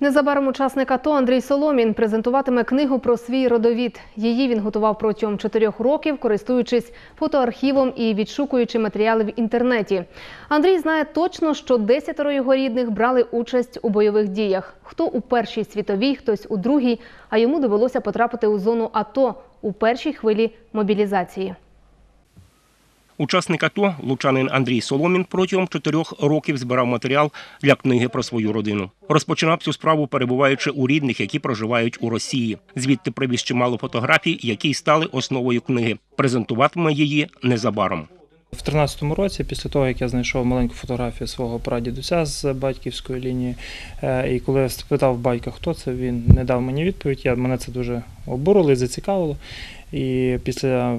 Незабаром учасник АТО Андрій Соломін презентуватиме книгу про свій родовід. Її він готував протягом чотирьох років, користуючись фотоархівом і відшукуючи матеріали в інтернеті. Андрій знає точно, що десятеро його рідних брали участь у бойових діях. Хто у першій світовій, хтось у другій, а йому довелося потрапити у зону АТО у першій хвилі мобілізації. Учасник АТО, лучанин Андрій Соломін, протягом чотирьох років збирав матеріал для книги про свою родину. Розпочинав цю справу, перебуваючи у рідних, які проживають у Росії. Звідти привіз чимало фотографій, які стали основою книги. Презентуватиме її незабаром. В 13-му році, після того, як я знайшов маленьку фотографію свого прадідуся з батьківської лінії, е, і коли я спитав батька, хто це, він не дав мені відповідь. Я, мене це дуже обурило і зацікавило. І після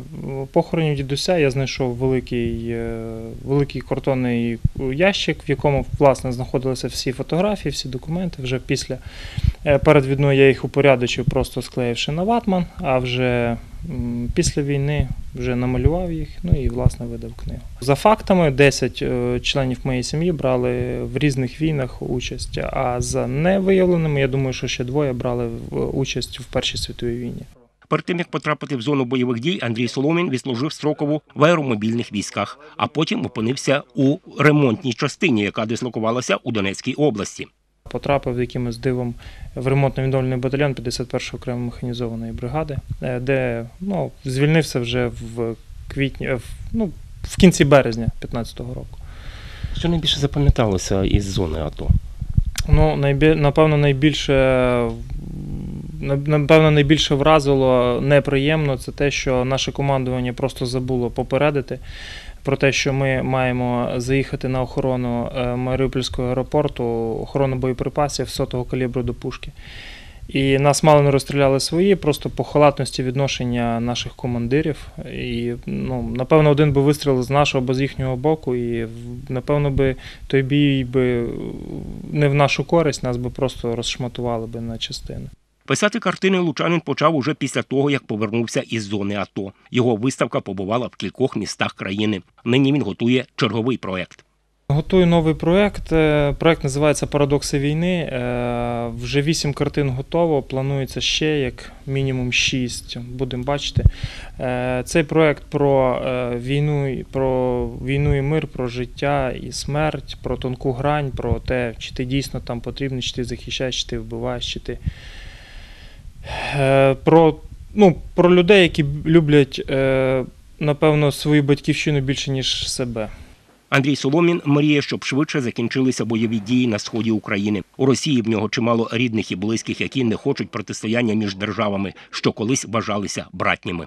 похоронів дідуся я знайшов великий, е, великий картонний ящик, в якому власне знаходилися всі фотографії, всі документи. Вже після е, перед війною я їх упорядочив, просто склеївши на ватман, а вже після війни вже намалював їх, ну і власне видав книгу. За фактами, 10 е, членів моєї сім'ї брали в різних війнах участь, а за невиявленими, я думаю, що ще двоє брали в- участь в Першій світовій війні. Перед тим як потрапити в зону бойових дій, Андрій Соломін відслужив строкову в аеромобільних військах, а потім опинився у ремонтній частині, яка дислокувалася у Донецькій області. Потрапив якимось дивом в ремонтно-відновлений батальйон 51-ї окремо механізованої бригади, е, де ну, звільнився вже в квітні, в, ну, в кінці березня 15-го року. Що найбільше запам'яталося із зони АТО? Ну, найбі... напевно, найбільше на- напевно, найбільше вразило неприємно це те, що наше командування просто забуло попередити про те, що ми маємо заїхати на охорону е, Маріупольського аеропорту, охорону боєприпасів сотого калібру до пушки. І нас мало не розстріляли свої, просто по халатності відношення наших командирів. І, ну, напевно, один би вистріл з нашого або з їхнього боку, і напевно би той бій би не в нашу користь, нас би просто розшматували би на частини. Писати картини Лучанин почав уже після того, як повернувся із зони АТО. Його виставка побувала в кількох містах країни. Нині він готує черговий проект. Готую новий проект. Е, Проект називається Парадокси війни. Е, Вже вісім картин готово. Планується ще як мінімум шість. Будемо бачити. Е, Цей проект про війну, про війну і мир, про життя і смерть, про тонку грань, про те, чи ти дійсно там потрібний, чи ти захищаєш, чи ти вбиваєш, чи ти. Е, Про, ну, про людей, які люблять, е, напевно, свою батьківщину більше, ніж себе. Андрій Соломін мріє, щоб швидше закінчилися бойові дії на сході України. У Росії в нього чимало рідних і близьких, які не хочуть протистояння між державами, що колись вважалися братніми.